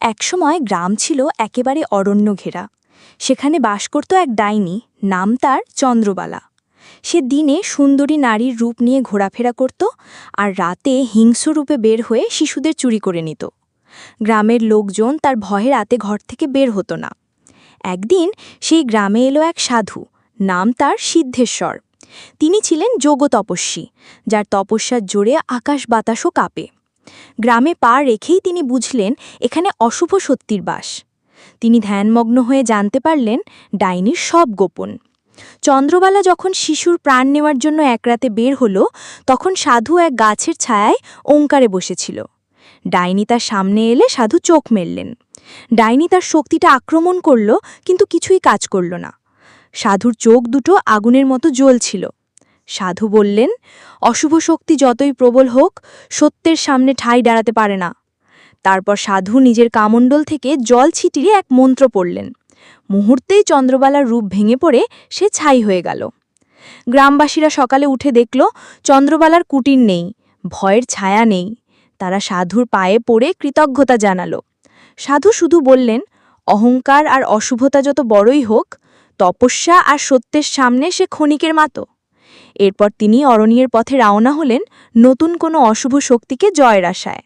একসময় গ্রাম ছিল একেবারে অরণ্য ঘেরা। সেখানে বাস করত এক ডাইনি, নাম তার চন্দ্রবালা। সে দিনে সুন্দরী নারীর রূপ নিয়ে ঘোরাফেরা করত আর রাতে হিংস্র রূপে বের হয়ে শিশুদের চুরি করে নিত। গ্রামের লোকজন তার ভয়ে রাতে ঘর থেকে বের হতো না। একদিন সেই গ্রামে এলো এক সাধু, নাম তার সিদ্ধেশ্বর। তিনি ছিলেন যোগ তপস্বী যার তপস্যার জোরে আকাশ বাতাসও কাঁপে। গ্রামে পা রেখেই তিনি বুঝলেন এখানে অশুভ সত্যির বাস। তিনি ধ্যানমগ্ন হয়ে জানতে পারলেন ডাইনির সব গোপন। চন্দ্রবালা যখন শিশুর প্রাণ নেওয়ার জন্য এক রাতে বের হলো, তখন সাধু এক গাছের ছায়ায় ওঙ্কারে বসেছিল। ডাইনি তার সামনে এলে সাধু চোখ মেললেন। ডাইনি তার শক্তিটা আক্রমণ করল, কিন্তু কিছুই কাজ করল না। সাধুর চোখ দুটো আগুনের মতো জ্বলছিল। সাধু বললেন, অশুভ শক্তি যতই প্রবল হোক, সত্যের সামনে ঠাঁই দাঁড়াতে পারে না। তারপর সাধু নিজের কামণ্ডল থেকে জল ছিটিয়ে এক মন্ত্র পড়লেন। মুহূর্তেই চন্দ্রবালার রূপ ভেঙে পড়ে সে ছাই হয়ে গেল। গ্রামবাসীরা সকালে উঠে দেখল, চন্দ্রবালার কুটির নেই, ভয়ের ছায়া নেই। তারা সাধুর পায়ে পড়ে কৃতজ্ঞতা জানালো। সাধু শুধু বললেন, অহংকার আর অশুভতা যত বড়ই হোক, তপস্যা আর সত্যের সামনে সে ক্ষণিকের মাতো। এরপর তিনি অরণ্যের পথে রওনা হলেন নতুন কোনো অশুভ শক্তিকে জয়ের আশায়।